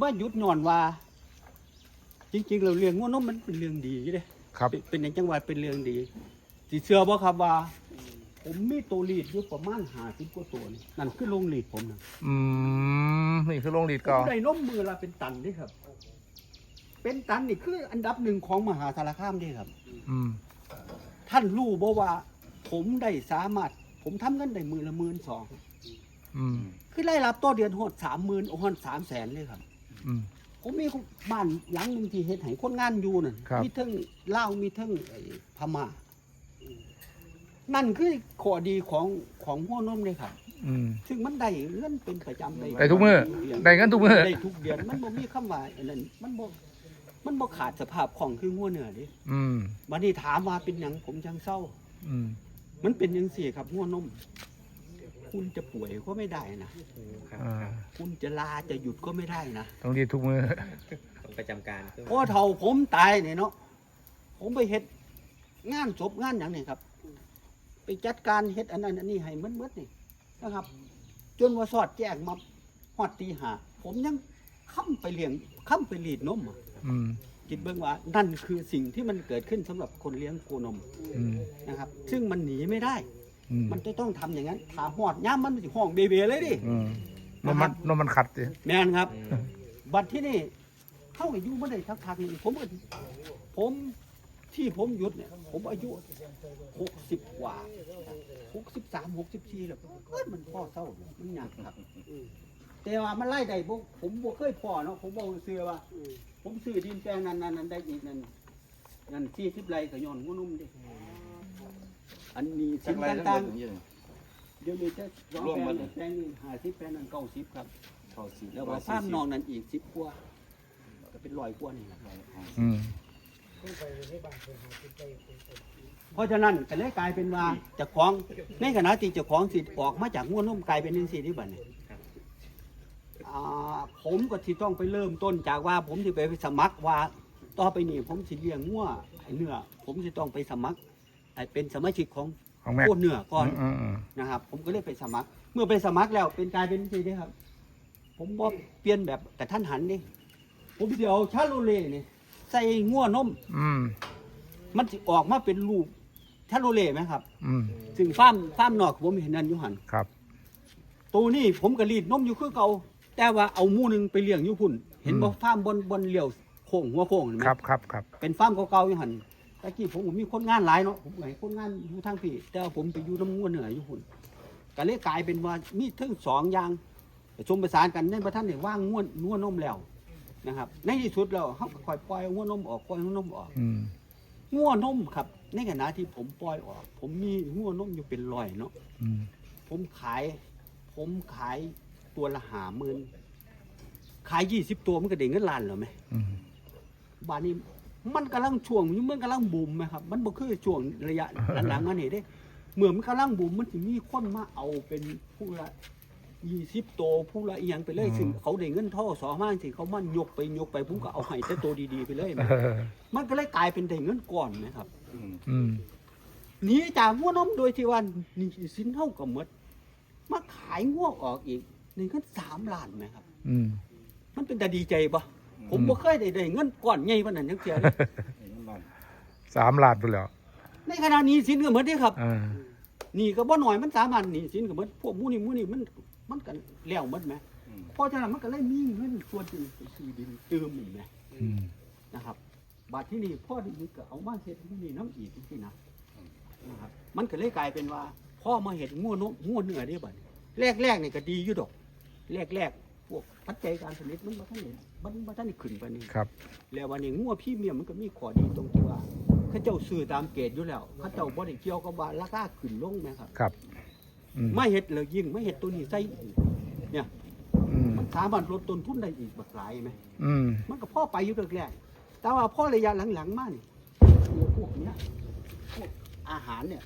ว่าหยุดนอนว่า จริง ๆ เราเลี้ยงงัวนมมันเป็นเรื่องดีเด้ครับเป็นเป็นอย่างจังหวัดเป็นเรื่องดีสิเชื่อบ่ครับว่า ผมมีตัวลีดอยู่ประมาณ50กว่าตัวนี่นั่นคือโรงลีดผมนะอืมนี่คือโรงรีดผเก่ามได้นมมือละเป็นตันเด้ครับ เป็นตันนี่คืออันดับหนึ่งของมหาสารคามเด้ครับ อืม ท่านรู้บ่ว่า ผมได้สามารถ ผมทำเงินได้มือละหมื่นสอง อืม คือได้รับต่อเดือนหดสามหมื่นหดสามแสนเลยครับ อืม ผมมีบ้านหลังหนึ่งที่เฮ็ดให้คนงานอยู่นั่นครับ มีเทั้งลาวมีเทั้งไอ้พม่านั่นคือข้อดีของของหัวนมเลยครับ อืม ซึ่งมันได้เงินเป็นประจำได้ทุกมื้อได้เงินทุกมื้อได้ทุกเดือนมันบ่มีคำว่าอันนั้นมันบ่มันบ่ขาดสภาพของคือหัวเนื้อเดิอืมวันนี้ถามว่าเป็นหยังผมจังเศร้า อืม มันเป็นยังสี่ครับหัวนม คุณจะป่วยก็ไม่ได้นะอ่าคุณจะลาจะหยุดก็ไม่ได้นะต้องรีดทุกมือ ต้องประจำการคือพอเท่าผมตายเนี่ยเนาะผมไปเฮ็ดงานศพงานอย่างนี้ครับ ไปจัดการเฮ็ดอันนั้นอันนี้ให้มันเมดนี่นะครับ จนว่าสอดแจ้งมาฮอดตีหาผมยังค้ำไปเลี้ยงค้ำไปรีดนมอะอืมคิดเบิ่งว่านั่นคือสิ่งที่มันเกิดขึ้นสำหรับคนเลี้ยงโคนมอืมนะครับ ซึ่งมันหนีไม่ได้ อืมมันจะต้องทำอย่างนั้นถาหอดย่ามมันสิห้องเบเบเลยดิ อืมนมมันนมมันขัดดิแม่นครับอืมบัดที่นี่เข้าอายุไม่ได้ทักทักนี่ผมก็ผมที่ผมหยุดเนี่ย ผมอายุหกสิบกว่าหกสิบสามหกสิบสี่แล้วเอ้ยมันพ่อเศร้าเนี่ยมันหนักครับ แต่ว่ามันไล่ได้บ่ผมบ่เคยพ่อเนาะผมบอกเสือว่า ผมซื้อดินแปลงนั้นนั้นนั้นได้อีกนั่นนั่นที่ทิพไรก็ย้อนหัวนุ่มดิ อันนี้จัสิ่กงไรทั้งหมต่างดอย่างนี้ๆเดี๋ยวนี้จะสองรวมแปลหมงดเลยแปลงนี้ห้าสิบแปลงนั้นเก้าสิบครับเข้าสิแล้วว่าฟาร์มนอกนั้นอีกสิบกว่าก็เป็นร้อยกว่านี่แหละครับอืมเพราะฉะนั้นก็เลยกลายเป็นว่าเจะของในขณะที่เจ้าของสิออกมาจากงัวนุ่มกลายเป็นนินสีที่บัดนี้อ่าผมก็ที่ต้องไปเริ่มต้นจากว่าผมที่ไปสมัครว่า ต่อไปนี่ผมสิเลี้ยงงัวไอ้เนื้อผมสิต้องไปสมัคร ให้เป็นสมาชิกของของแม่ โคเนื้อก่อนอืมอืมนะครับ ผมก็เลยไปสมัคร เมื่อไปสมัครแล้วเป็นกลายเป็นสีนี้ครับ ผมบอกเปลี่ยนแบบแต่ท่านหันนี่ผมเดี๋ยวชาโลเล่นี่ใส่งัวนมอืมมันสิออกมาเป็นรูปชาโลเล่ไหมครับ อืมซึ่งฟาร์มฟาร์มนอกผมเห็นนั่นอยู่หัน ครับ ตัวนี้ผมก็รีดนมอยู่คือเก่าแต่ว่าเอาหมูหนึงไปเลี้ยงอยู่พุ่น เห็นบ่อืม ฟาร์มบนบนเลี้ยวโค้งหัวโค้งเห็นไหมครับครับครับเป็นฟาร์มเก่าๆอยู่หันตะกี้ผมก็มีคนงานหลายเนาะผมก็ให้คนงานอยู่ทางพี่แต่ว่าผมไปอยู่น้ำงัวเหนืออยู่พุ่นก็เลยกลายเป็นว่ามีทั้งสองอย่างผสมประสานกันในประท่านเนี่ยว่างงัวงัวนมแล้วนะครับ ในที่สุดแล้วเขาก็ค่อยปล่อยงัวนมออกปล่อยงัวนมออกอืมงัวนมครับ ในขณะที่ผมปล่อยออก ผมมีงัวนมอยู่เป็นร้อยเนาะอืมผมขาย ผมขายตัวละหาหมื่นขายยี่สิบตัวมันก็เด้งเงินล้านเหรอไหมอืม บ้านนี้ มันกำลังช่วงมันกำลังบูมไหมครับ มันบ่คือช่วงระยะหลังๆมานี่เด้เมื่อมันกำลังบูมมันสิมีคนมาเอาเป็นผู้ละยี่สิบตัวผู้ละอีหยังไปเลยซึ่งเขาได้เงินท่อสอมาสิเขามันยกไปยกไปผมก็เอาให้แต่ตัวดีๆไปเลยแหมเออมันก็เลยกลายเป็นได้เงินก่อนนะครับ อืมอืมหนีจากงัวนมโดยที่ว่านี่สินเท่ากับหมดมาขายงัวออกอีกนี่ก็สามล้านไหมครับ อืม มันเป็นแต่ดีใจปะ ผมบ่เคยได้ได้เงินก้อนใหญ่ปานนั้นจังเสียเลยเห็นมันสามลาดไปแล้วในขณะนี้สินก็หมดเด้ครับอ่านี่ก็บ่น้อยมันสามารถนี่สินก็หมดพวกหมูนี่หมูนี่มันมันก็แล้วหมดไหมอืมเพราะฉะนั้นมันก็เลยมีเงินส่วนที่ไปซื้อดินเติมอีกไหมอืมนะครับ บาทที่นี่พ่อที่นี่ก็เอามาเฮ็ดหมูนี่น้ำอีกจังซี่นะนะครับ มันก็เลยกลายเป็นว่าพ่อมาเฮ็ดงัวนมงัวเนื้อได้บัดนี้แรกๆนี่ก็ดีอยู่ดอก แรกๆ พวกปัจจัยการผลิตมันบ่ทันได้มันบ่ทันได้ขึ้นปานนี้ครับ แล้ววันนี้งัวพรี่เมียมมันก็มีข้อดีตรงที่ว่าเขาเจ้าซื้อตามเกณฑ์อยู่แล้วเขาเจ้าบ่ได้เกี่ยวกับว่าราคาขึ้นลงไหมครับครับอืมไม่เฮ็ดเลยยิ่งไม่เฮ็ดตัวนี้ใส่อีกเนี่ยอืมมันสามารถลดต้นทุนได้อีกบักหลายไหม อืมมันก็พ่อไปอยู่แรกๆแต่ว่าพ่อระยะหลังๆมานี่ตัวพวกเนี้ยพวกอาหารเนี่ย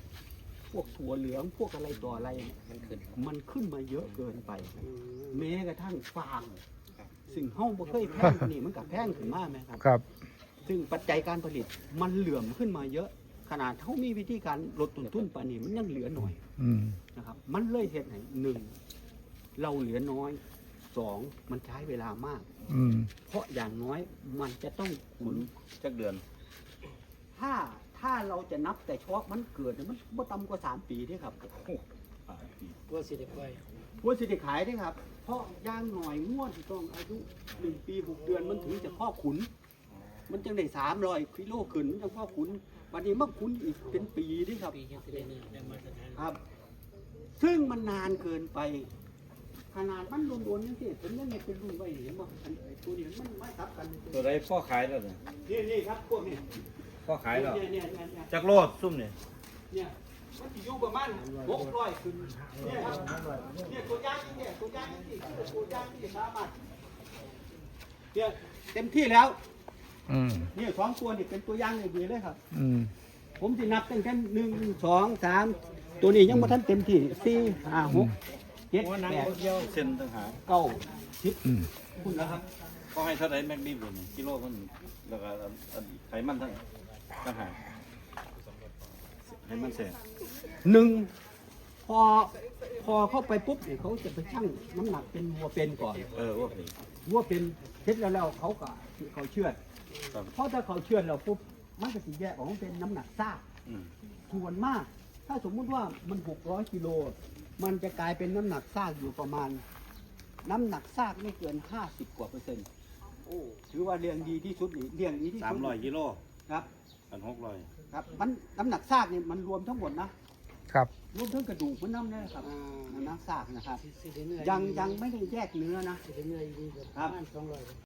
พวกถั่วเหลืองพวกอะไรต่ออะไรเนี่ยมันขึ้นมันขึ้นมาเยอะเกินไป แม้กระทั่งฟางซึ่งเฮาบ่เคยแพงกว่านี่มันก็แพงขึ้นมาไหมครับ ครับ ซึ่งปัจจัยการผลิตมันเหลื่อมขึ้นมาเยอะ ขนาดเขามีวิธีการลดต้นทุนปานนี้มันยังเหลือหน่อย อืม นะครับมันเลยเหตุไหนหนึ่งเราเหลือน้อยสองมันใช้เวลามาก อืม เพราะอย่างน้อยมันจะต้องขุนจักเดือนถ้าถ้า เราจะนับแต่เฉพาะมันเกิดเนี่ยมันบ่ต่ำกว่าสามปีที่ครับว่าสิได้ไปวัวสิได้ขายได้ครับ เพราะย่างหน่อยงวดที่ต้องอายุหนึ่งปีหกเดือนมันถึงจะพ่อขุน มันจังได้สามร้อยกิโลขึ้นจังพ่อขุนวันนี้มันขุนอีกเป็นปีที่ครับปียังสิได้เนื้อได้มาตรฐานครับ ซึ่งมันนานเกินไป ขนาดมันโดนๆนี่สิผมยังไม่เป็นรุ่นไว้เห็นบ่อันไอ้ตัวนี้มันไม่ทับกันตัวใดพ่อขายแล้วเนี่ยนี่นี่ครับพวกนี้ พ่อขายแล้วเนี่ยเนี่ยเนี่ยเนี่ยจักโลดซุ่มเนี่ยเนี่ยมันสิอยู่ประมาณหกร้อยขึ้นเนี่ยครับเนี่ยตัวอย่างนี่เนี่ยตัวอย่างนี่คือตัวอย่างที่สามารถเนี่ยเต็มที่แล้วอืมเนี่ยสองตัวนี่เป็นตัวอย่างเลยดีเลยครับ อืมผมจะนับตั้งแต่หนึ่งสองสามตัวนี้ยังไม่ทันเต็มที่สี่ห้าหกเจ็ดว่านังแปดเดียวเส้นต่างหากเก้าสิบอืมคุณแล้วครับ เขาให้เท่าไหร่แม็กดิบเลยนี่กิโลมันแล้วก็อันอันไขมันทั้ง ต่างหากไขมันเส้นหนึ่งพอพอเข้าไปปุ๊บเนี่ยเขาจะไปชั่งน้ำหนักเป็นวัวเป็นก่อนเออว่าเป็นวัวเป็นเสร็จแล้วแล้วเขาก็เขาเชื่อดครับเพราะถ้าเขาเชื่อดเราปุ๊บมันก็สิแยกออกมาเป็นน้ำหนักซาก อืมส่วนมาก ถ้าสมมุติว่ามันหกร้อยกิโล มันจะกลายเป็นน้ำหนักซากอยู่ประมาณ น้ำหนักซากไม่เกินห้าสิบกว่าเปอร์เซ็นต์โอ้ถือว่าเลี้ยงดีที่สุดนี่เลี้ยงดีที่สามสุดร้อยกิโลครับ อันหกร้อยครับมันน้ำหนักซากเนี่ยมันรวมทั้งหมดนะครับ รวมทั้งกระดูกมันน้ำเนี่ยครับน้ำหนักซากนะครับสิได้เนื้อยังยังไม่ได้แยกเนื้อนะสิได้เนื้ออยู่ดีแบ